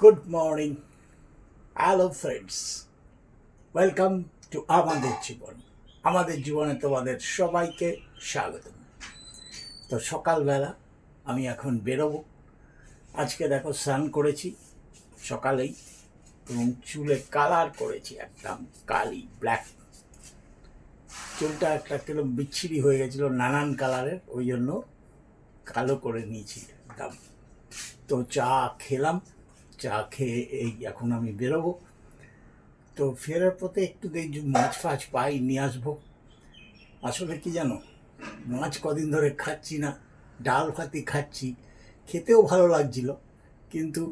Good morning hello friends welcome to আমাদের জীবন আমাদের জীবনে তোমাদের সবাইকে স্বাগত তো সকালবেলা আমি এখন বেরোবো। আজকে দেখো স্নান করেছি। সকালেই এবং চুলে কালার করেছি একদম কালি ব্ল্যাক চুলটা একটা কিরম বিচ্ছিরি হয়ে গেছিল নানান কালারের, ওই জন্য কালো করে নিয়েছি একদম। তো চা খেলাম। চা খেয়ে এই এখন আমি বেরোবো। তো ফেরার পথে একটু দেখি মাছ ফাছ পাই, নিয়ে আসব। আসলে কি জানো, মাছ কদিন ধরে খাচ্ছি না, ডাল ভাতি খাচ্ছি, খেতেও ভালো লাগছিল। কিন্তু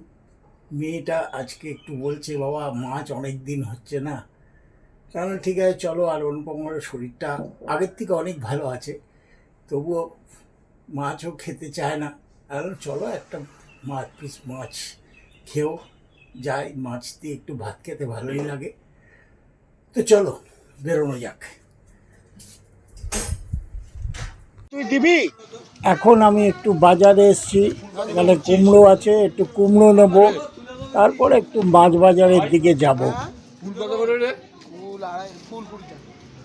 মেয়েটা আজকে একটু বলছে, বাবা, মাছ অনেক দিন হচ্ছে না। তাহলে ঠিক আছে, চলো, আর অনুপমার শরীরটা আগের থেকে অনেক ভালো আছে। তবুও মাছও খেতে চায় না। আর চলো একটা মাছ, পিস মাছ খেয়েও যাই মাছ দিয়ে একটু ভাত খেতে ভালোই লাগে। তো চলো বেরোনো যাক। তুই দিবি? এখন আমি একটু বাজারে এসেছি। মানে কুমড়ো আছে একটু কুমড়ো নেব। তারপরে একটু মাছ বাজারের দিকে যাব।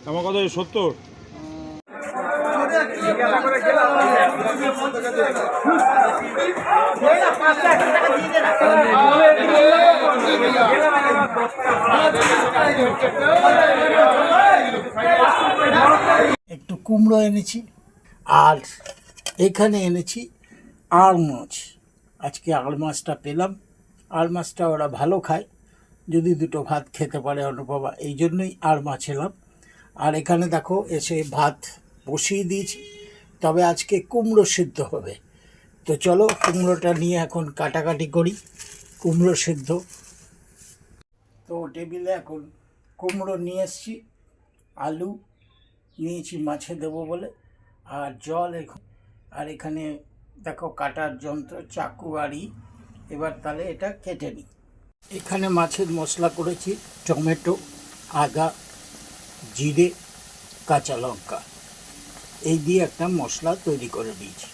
আমার সত্তর। একটু কুমড়ো এনেছি, আর এখানে এনেছি আড় মাছ। আজকে আড় মাছটা পেলাম। আড় মাছটা ওরা ভালো খায়। যদি দুটো ভাত খেতে পারে অনুপমা, এই জন্যই আড় মাছ এলাম। আর এখানে দেখো, এসে ভাত বসিয়ে দিয়েছি। তবে আজকে কুমড়ো সিদ্ধ হবে। তো চলো কুমড়োটা নিয়ে এখন কাটাকাটি করি, কুমড়ো সিদ্ধ। তো টেবিলে এখন কুমড়ো নিয়ে এসছি, আলু নিয়েছি মাছে দেবো বলে, আর জল এখন। আর এখানে দেখো কাটার যন্ত্র, চাকু আড়ি এবার তাহলে এটা কেটে নিই। এখানে মাছের মশলা করেছি, টমেটো, আদা, জিরে, কাঁচা লঙ্কা। এই দিয়ে একটা মশলা তৈরি করে দিয়েছি।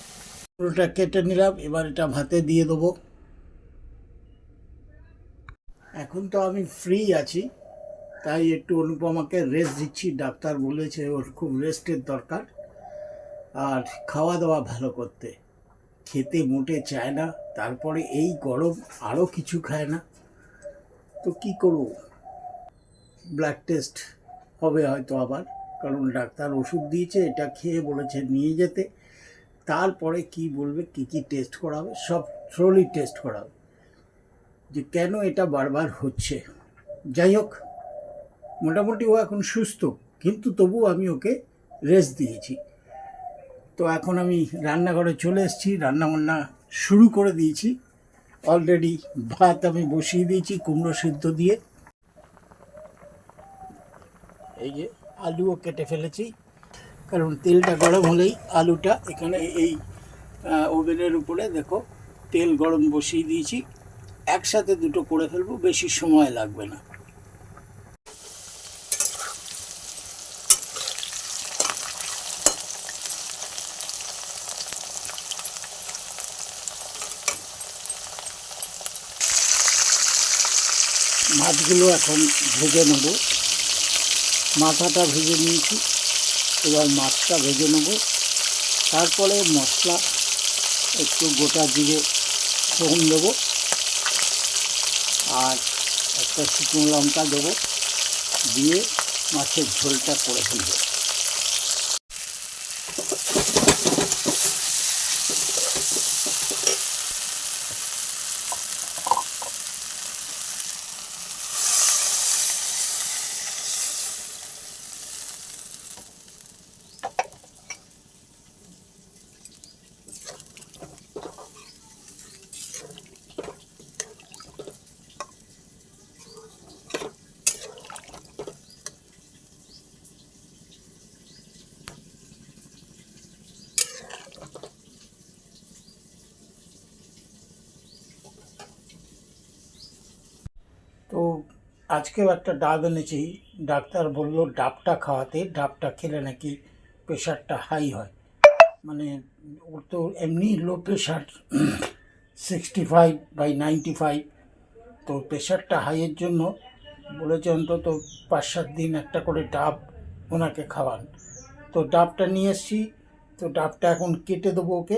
পুরোটা কেটে নিলাম, এবার এটা ভাতে দিয়ে দেবো। এখন তো আমি ফ্রি আছি, তাই একটু অনুপমাকে রেস্ট দিচ্ছি, ডাক্তার বলেছে ওর খুব রেস্টের দরকার। আর খাওয়া দাওয়া ভালো করতে, খেতে মোটে চায় না, তারপরে এই গরম আরও কিছু খায় না। তো কি করব? ব্লাড টেস্ট হবে হয়তো আবার, কারণ ডাক্তার ওষুধ দিয়েছে, এটা খেয়ে বলেছে নিয়ে যেতে। তারপরে কি বলবে, কি কি টেস্ট করাবে, সব থ্রোলি টেস্ট করাবে, যে কেন এটা বারবার হচ্ছে। যাই হোক, মোটামুটি ও এখন সুস্থ, কিন্তু তবু আমি ওকে রেস্ট দিয়েছি। তো এখন আমি রান্নাঘরে চলে এসেছি, রান্নাবান্না শুরু করে দিয়েছি। অলরেডি ভাত আমি বসিয়ে দিয়েছি কুমড়ো সিদ্ধ দিয়ে। এই যে আলুও কেটে ফেলেছি। কারণ তেলটা গরম হলেই আলুটা এখানে এই ওভেনের উপরে দেখো, তেল গরম বসিয়ে দিয়েছি। একসাথে দুটো করে ফেলব, বেশি সময় লাগবে না। মাছগুলো এখন ভেজে নেব। মাথাটা ভেজে নিয়েছি। এবার মাছটা ভেজে নেব। তারপরে মশলা একটু গোটা জিরে ফোড়ন দেবো। আর একটা শুকনো লঙ্কা দেবো। দিয়ে মাছের ঝোলটা করে ফেলব তো আজকেও একটা ডাব এনেছি। ডাক্তার বলল, ডাবটা খাওয়াতে, ডাবটা খেলে নাকি প্রেশারটা হাই হয়। মানে ওর তো এমনি low pressure sixty five by ninety five তো প্রেশারটা হাইয়ের জন্য বলেছে অন্তত পাঁচ সাত দিন একটা করে ডাব ওনাকে খাওয়ান। তো ডাবটা নিয়ে এসছি। তো ডাবটা এখন কেটে দেবো ওকে।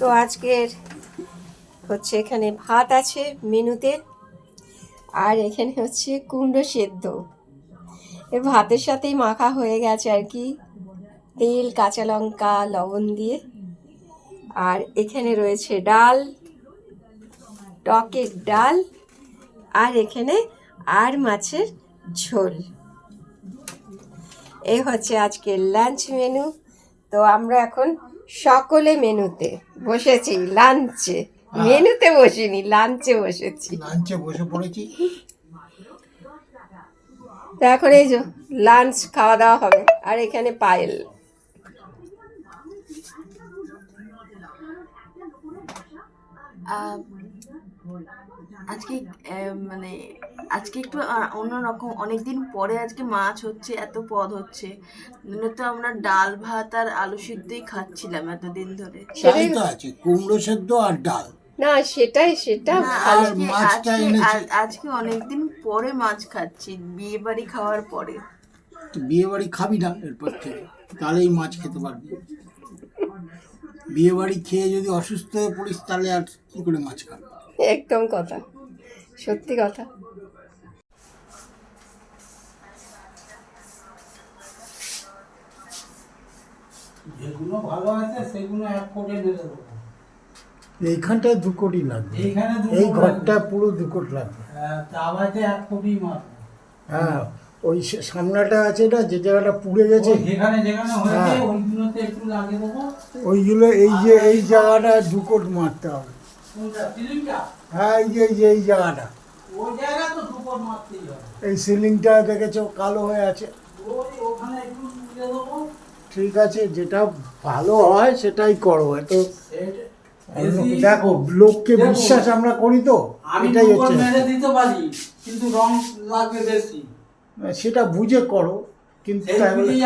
তো আজকের হচ্ছে এখানে ভাত আছে মেনুতে, আর এখানে হচ্ছে কুমড়ো সেদ্ধ। এর ভাতের সাথেই মাখা হয়ে গেছে আর কি। তেল, কাঁচা লঙ্কা, লবণ দিয়ে। আর এখানে রয়েছে ডাল, টকের ডাল, আর এখানে আর মাছের ঝোল। এই হচ্ছে আজকের লাঞ্চ মেনু। তো আমরা এখন সকলে মেনুতে বসেছি লাঞ্চে। মেনুতে বসিনি লাঞ্চে বসেছি। লাঞ্চে বসে পড়েছি। এখন এই যে লাঞ্চ খাওয়া দাওয়া হবে আর এখানে পায়েল। আজকে আহ, মানে আজকে একটু অন্যরকম অনেকদিন পরে আজকে মাছ হচ্ছে এত পদ হচ্ছে। নইলে তো আমরা ডাল ভাত আর আলু সিদ্ধই খাচ্ছিলাম এতদিন ধরে। তাই তো আছে কুমড়ো সেদ্ধ আর ডাল। না সেটাই সেটা মাছটা এনেছি। আজকে অনেকদিন পরে মাছ খাচ্ছি বিয়ে বাড়ি খাওয়ার পরে। তো বিয়ে বাড়ি খাবি না এরপর থেকে তাহলেই মাছ খেতে পারবি। বিয়ে বাড়ি খেয়ে যদি অসুস্থ হয়ে পড়িস তাহলে আর কি করে মাছ খাবি? একদম কথা সত্যি কথা। যেগুলো ভালো আছে সেগুলো এক কোটে মেরে দেবো। এইখানটায় দু কোটি লাগবে। এই ঘরটা পুরো দু কোটি লাগবে। এক কোটি হ্যাঁ ওই সামনাটা আছে না যে জায়গাটা পুড়ে গেছে? হ্যাঁ। ওইগুলো এই যে এই জায়গাটা দু কোট মারতে হবে। হ্যাঁ এই যে এই যে এই জায়গাটা। এই সিলিংটা দেখেছ কালো হয়ে আছে? ঠিক আছে যেটা ভালো হয় সেটাই করো তো সেটা- অন্য- দেখো লোককে বিশ্বাস আমরা করি তো এটাই হচ্ছে। দিতে পারি কিন্তু রং লাগবে বেশি। সেটা বুঝে করো কিন্তু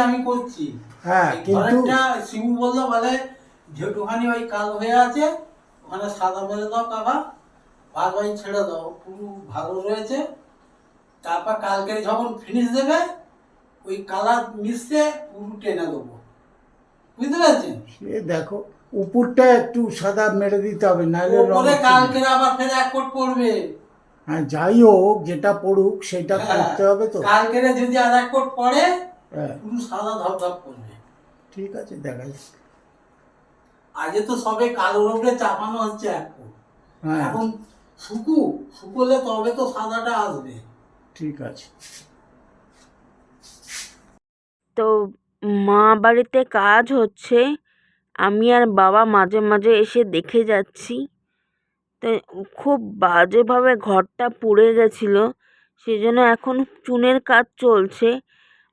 আমি করছি। হ্যাঁ কিন্তু শিবু বলল বলে যেটুখানি ওই কাল হয়ে আছে ওখানে সাদা মেরে দাও কাকা বাকি ছেড়ে দাও পুরো ভালো রয়েছে। তারপর কালকে যখন ফিনিশ দেবে ওই কালার মিশে পুরো টেনে দেবো। বুঝতে পারছেন? সে দেখো উপরটা একটু সাদা মেরে দিতে হবে নাহলে রং কালকে আবার ফের এক কোট পড়বে হ্যাঁ যাই হোক যেটা পড়ুক সেটা হ্যাঁ, করতে হবে তো। কালকে যদি আর এক কোট পড়ে হ্যাঁ। পুরো সাদা ধপধপ করবে। ঠিক আছে দেখা যাক আজকে তো সবে কালোর উপরে চাপানো হচ্ছে এক কোট। হ্যাঁ। এখন শুকু শুকোলে তবে তো সাদাটা আসবে। ঠিক আছে। তো মা বাড়িতে কাজ হচ্ছে আমি আর বাবা মাঝে মাঝে এসে দেখে যাচ্ছি। তো খুব বাজেভাবে ঘরটা পুড়ে গেছিল সেই জন্য এখন চুনের কাজ চলছে।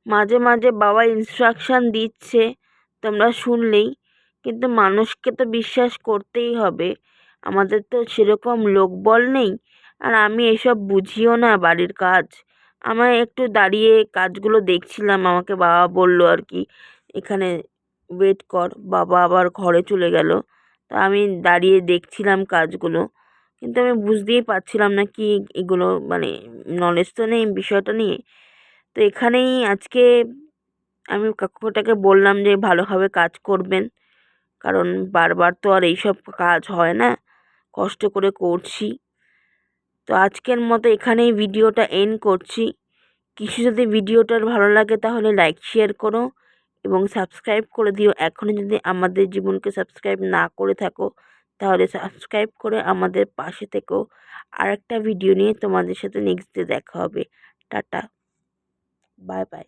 মাঝে মাঝে বাবা ইনস্ট্রাকশান দিচ্ছে, তোমরা শুনলেই। কিন্তু মানুষকে তো বিশ্বাস করতেই হবে। আমাদের তো সেরকম লোকবল নেই, আর আমি এসব বুঝিও না বাড়ির কাজ। আমার একটু দাঁড়িয়ে কাজগুলো দেখছিলাম, আমাকে বাবা বলল আর কি, এখানে ওয়েট কর, বাবা আবার ঘরে চলে গেল। তা আমি দাঁড়িয়ে দেখছিলাম কাজগুলো, কিন্তু আমি বুঝতেই পারছিলাম না কি এগুলো মানে নলেজ তো নেই, বিষয়টা নিয়ে। তো এখানেই আজকে আমি কাকুটাকে বললাম যে ভালোভাবে কাজ করবেন, কারণ বারবার তো আর এইসব কাজ হয় না, কষ্ট করে করছি। তো আজকের মতো এখানেই ভিডিওটা এন্ড করছি। কিছু যদি ভিডিওটার ভালো লাগে তাহলে লাইক শেয়ার করো। এবং সাবস্ক্রাইব করে দিও। এখনও যদি আমাদের জীবনকে সাবস্ক্রাইব না করে থাকো, তাহলে সাবস্ক্রাইব করে আমাদের পাশে থেকেও আরেকটা ভিডিও নিয়ে তোমাদের সাথে নেক্সট ডে দেখা হবে। টাটা। Bye bye